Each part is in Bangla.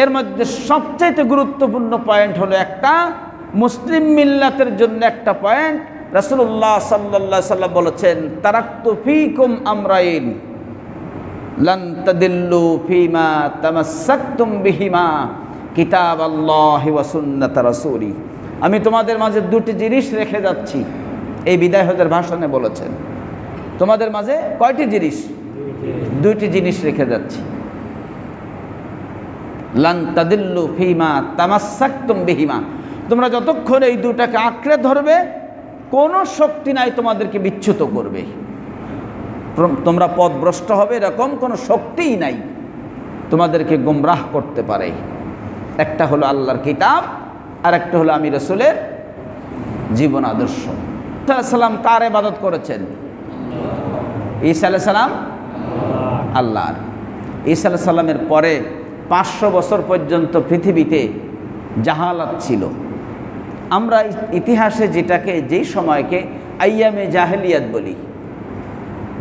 এর মধ্যে সবচাইতে গুরুত্বপূর্ণ পয়েন্ট হলো একটা মুসলিম মিল্লাতের জন্য একটা পয়েন্ট রাসূলুল্লাহ সাল্লাল্লাহু সাল্লাম বলেছেন তারাক্তু ফিকুম আমরাইন লান তাদিল্লু ফিমা তামাসসাকতুম বিহিমা কিতাব আল্লাহি ওয়া সুন্নাত রাসূলি। আমি তোমাদের মাঝে দুটি জিনিস রেখে যাচ্ছি। এই বিদায় হজের ভাষণে বলেছেন। তোমাদের মাঝে কয়টি জিনিস? দুইটি জিনিস রেখে যাচ্ছি। লান ফিমা তামাসাক্তুম বিহিমা। তোমরা যতক্ষণ এই দুটাকে আঁকড়ে ধরবে, কোনো শক্তি নাই তোমাদেরকে বিচ্যুত করবে। তোমরা পথভ্রষ্ট হবে, এরকম কোনো শক্তিই নাই তোমাদেরকে গুমরাহ করতে পারে। একটা হলো আল্লাহর কিতাব আর একটা হলো আমি রসুলের জীবন আদর্শ। সাল্লাম কার ইবাদত করেছেন? ঈসা আলাইহিস সালাম আল্লাহর। ঈসা আলাইহিস সালামের পরে পাঁচশো বছর পর্যন্ত পৃথিবীতে জাহালাত ছিল। আমরা ইতিহাসে যেটাকে যেই সময়কে আইয়ামে জাহেলিয়াত বলি,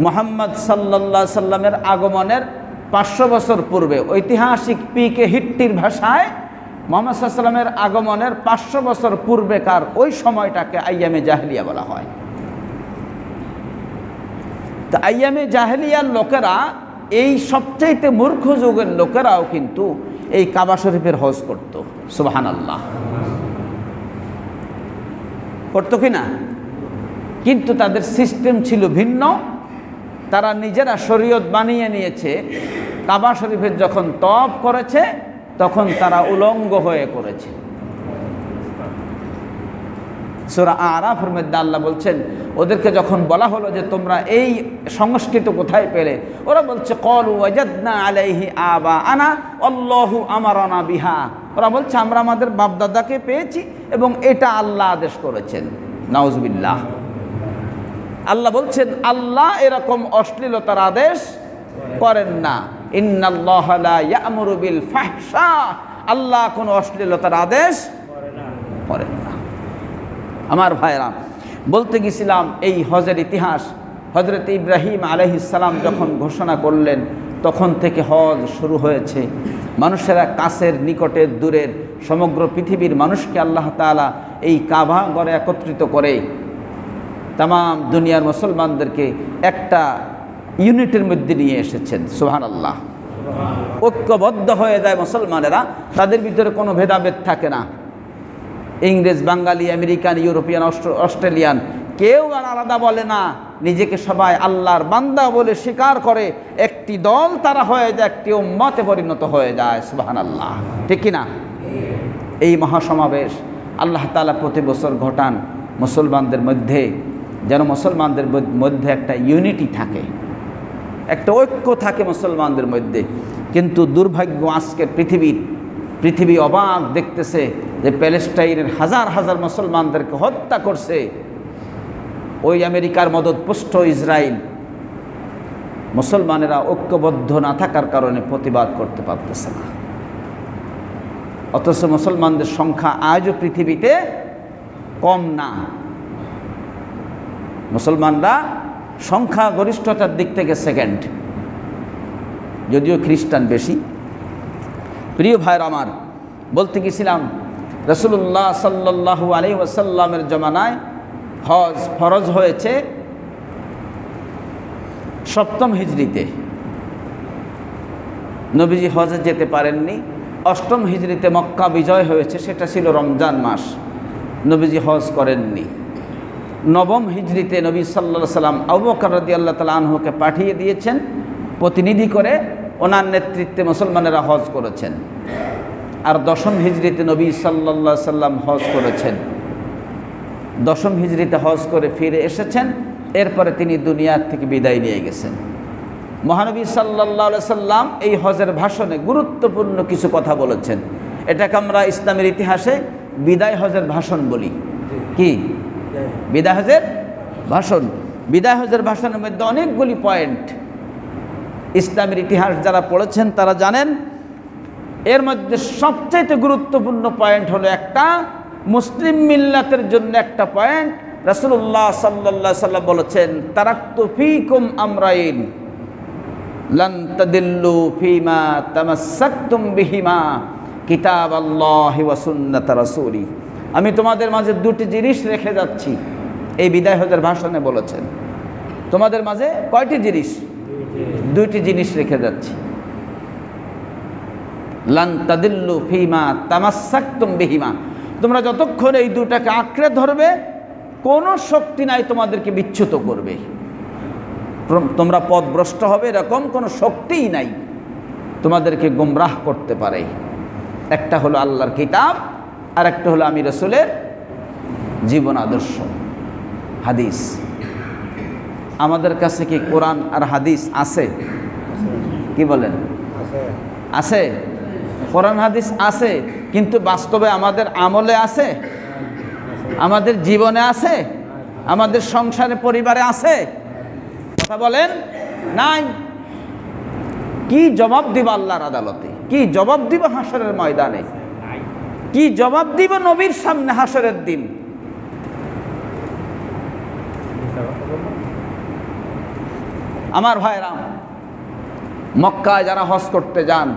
মোহাম্মদ সাল্লাল্লাহু সাল্লামের আগমনের পাঁচশো বছর পূর্বে ঐতিহাসিক পিকে হিট্টির ভাষায় মোহাম্মদ সাল্লামের আগমনের পাঁচশো বছর পূর্বেকার ওই সময়টাকে আইয়ামে জাহেলিয়া বলা হয়। তা আইয়ামে জাহেলিয়ার লোকেরা এই সবচাইতে মূর্খ যুগের লোকেরাও কিন্তু এই কাবা শরীফের হজ করত। সুবাহান আল্লাহ করতো কি না? কিন্তু তাদের সিস্টেম ছিল ভিন্ন। তারা নিজেরা শরীয়ত বানিয়ে নিয়েছে। কাবা শরীফের যখন তপ করেছে, তখন তারা উলঙ্গ হয়ে করেছে। সুরা আরাফের মধ্যে আল্লাহ বলছেন, ওদেরকে যখন বলা হলো যে তোমরা এই সংস্কৃত কোথায় পেলে, ওরা বলছে, কল ওয়াজাদনা আলাইহি আবা আনা অল্লাহু আমারানা বিহা। ওরা বলছে, আমরা আমাদের বাপদাদাকে পেয়েছি এবং এটা আল্লাহ আদেশ করেছেন। নাউজবিল্লাহ। আল্লাহ বলছেন, আল্লাহ এরকম অশ্লীলতার আদেশ করেন না। ইন্নাল্লাহ লা ইয়ামুরু বিল ফাহশা। আল্লাহ কোনো অশ্লীলতার আদেশ করেন না। আমার ভাইরা বলতে গেছিলাম এই হজের ইতিহাস হজরত ইব্রাহিম আলহিসাল্লাম যখন ঘোষণা করলেন, তখন থেকে হজ শুরু হয়েছে। মানুষেরা কাছের, নিকটের, দূরের, সমগ্র পৃথিবীর মানুষকে আল্লাহ তাআলা এই কাবা গড়ে একত্রিত করে তাম দুনিয়ার মুসলমানদেরকে একটা ইউনিটের মধ্যে নিয়ে এসেছেন। সুহান আল্লাহ ঐক্যবদ্ধ হয়ে যায় মুসলমানেরা, তাদের ভিতরে কোনো ভেদাভেদ থাকে না। ইংরেজ, বাঙালি, আমেরিকান, ইউরোপিয়ান, অস্ট্র- অস্ট্রেলিয়ান, কেউ আর আলাদা বলে না। নিজেকে সবাই আল্লাহর বান্দা বলে স্বীকার করে। একটি দল তারা হয়ে যায়, একটি উম্মতে পরিণত হয়ে যায় সুবাহান আল্লাহ ঠিক কি না? এই মহাসমাবেশ আল্লাহ তালা প্রতি বছর ঘটান মুসলমানদের মধ্যে, যেন মুসলমানদের মধ্যে একটা ইউনিটি থাকে। একটা ঐক্য থাকে মুসলমানদের মধ্যে। কিন্তু দুর্ভাগ্য আজকের পৃথিবীর পৃথিবী অবাক দেখতেছে যে প্যালেস্টাইনের হাজার হাজার মুসলমানদেরকে হত্যা করছে। ওই আমেরিকার মদত পুষ্ট ইসরায়েল মুসলমানেরা ঐক্যবদ্ধ না থাকার কারণে প্রতিবাদ করতে পারতেছে না। অথচ মুসলমানদের সংখ্যা আজও পৃথিবীতে কম না। মুসলমানরা সংখ্যা গরিষ্ঠতার দিক থেকে সেকেন্ড যদিও খ্রিস্টান বেশি। প্রিয় ভাইয়ের আমার, বলতে গেছিলাম রসুল্লাহ সাল্লাল্লাহু আলী ওয়াসাল্লামের জমানায় হজ ফরজ হয়েছে সপ্তম হিজড়িতে। নবীজি হজে যেতে পারেননি। অষ্টম হিজড়িতে মক্কা বিজয় হয়েছে, সেটা ছিল রমজান মাস। নবীজি হজ করেননি। নবম হিজড়িতে নবী সাল্লা সাল্লাম আবুবকর রদি আল্লাহ তালা আনহুকে পাঠিয়ে দিয়েছেন, প্রতিনিধি করে ওনার নেতৃত্বে মুসলমানেরা হজ করেছেন। আর দশম হিজড়িতে নবী সাল্লা সাল্লাম হজ করেছেন। দশম হিজড়িতে হজ করে ফিরে এসেছেন এরপরে তিনি দুনিয়ার থেকে বিদায় নিয়ে গেছেন। মহানবী সাল্লাহ সাল্লাম এই হজের ভাষণে গুরুত্বপূর্ণ কিছু কথা বলেছেন। এটাকে আমরা ইসলামের ইতিহাসে বিদায় হজের ভাষণ বলি। কি? বিদায় হজের ভাষণ। বিদায় হজের ভাষণের মধ্যে অনেকগুলি পয়েন্ট ইসলামের ইতিহাস যারা পড়েছেন তারা জানেন, এর মধ্যে সবচাইতে গুরুত্বপূর্ণ পয়েন্ট হলো একটা, মুসলিম মিল্লাতের জন্য একটা পয়েন্ট রাসূলুল্লাহ সাল্লাল্লাহু সাল্লাম বলেছেন, তারাক্তু ফিকুম আমরাইন, লান তাদিল্লু ফিমা তামাসসাকতুম বিহিমা কিতাব আল্লাহ ওয়াসুন্নাত রাসূলি। আমি তোমাদের মাঝে দুটি জিনিস রেখে যাচ্ছি। এই বিদায় হজের ভাষণে বলেছেন। তোমাদের মাঝে কয়টি জিনিস? দুইটি জিনিস রেখে যাচ্ছি। লান তাদিল্লু ফিমা তামাসাক্তুম বিহিমা। তোমরা যতক্ষণ এই দুটাকে আঁকড়ে ধরবে, কোনো শক্তি নাই তোমাদেরকে বিচ্যুত করবে। তোমরা পথভ্রষ্ট হবে, এরকম কোনো শক্তিই নাই তোমাদেরকে গুমরাহ করতে পারে। একটা হলো আল্লাহর কিতাব আর একটা হলো আমি রসুলের জীবন আদর্শ, হাদিস। আমাদের কাছে কি কোরআন আর হাদিস আছে? কি বলেন? আছে? কোরআন, হাদিস আছে, কিন্তু বাস্তবে আমাদের আমলে আছে? আমাদের জীবনে আছে? আমাদের সংসারে, পরিবারে আছে? কথা বলেন? নাই। কি জবাব দিব আল্লাহর আদালতে? কি জবাব দিব হাসরের ময়দানে? কি জবাব দিব নবীর সামনে হাসরের দিন? আমার ভাইরা মক্কায় যারা হজ করতে যান,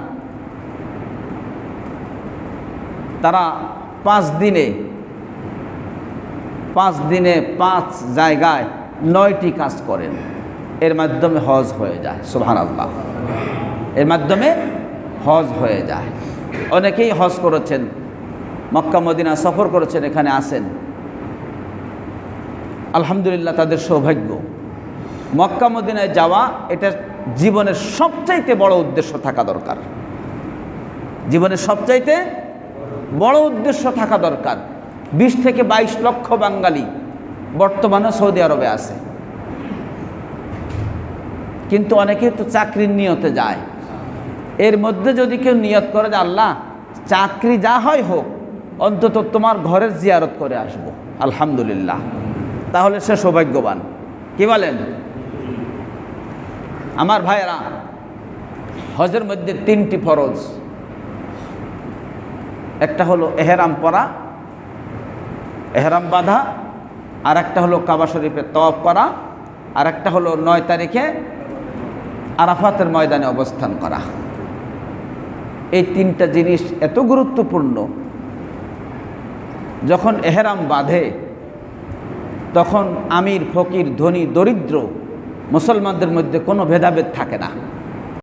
তারা পাঁচ দিনে পাঁচ দিনে পাঁচ জায়গায় নয়টি কাজ করেন। এর মাধ্যমে হজ হয়ে যায় সুহান আল্লাহ এর মাধ্যমে হজ হয়ে যায়। অনেকেই হজ করেছেন, মক্কা, মদিনা সফর করেছেন, এখানে আসেন। আলহামদুলিল্লাহ তাদের সৌভাগ্য। মক্কা মদিনায় যাওয়া এটা জীবনের সবচাইতে বড় উদ্দেশ্য থাকা দরকার। জীবনের সবচাইতে বড় উদ্দেশ্য থাকা দরকার। বিশ থেকে বাইশ লক্ষ বাঙালি বর্তমানে সৌদি আরবে আছে। কিন্তু অনেকে তো চাকরির নিয়তে যায়। এর মধ্যে যদি কেউ নিয়ত করে যে, আল্লাহ, চাকরি যা হয় হোক, অন্তত তোমার ঘরের জিয়ারত করে আসব। আলহামদুলিল্লাহ। তাহলে সে সৌভাগ্যবান। কি বলেন? আমার ভাইয়েরা, হজের মধ্যে তিনটি ফরজ। একটা হলো এহেরাম পরা, এহেরাম বাঁধা আর একটা হলো কাবা শরীফে তওয়াফ করা আর একটা হলো নয় তারিখে আরাফাতের ময়দানে অবস্থান করা। এই তিনটা জিনিস এত গুরুত্বপূর্ণ। যখন এহেরাম বাঁধে, তখন আমির, ফকির, ধনী, দরিদ্র মুসলমানদের মধ্যে কোনো ভেদাভেদ থাকে না।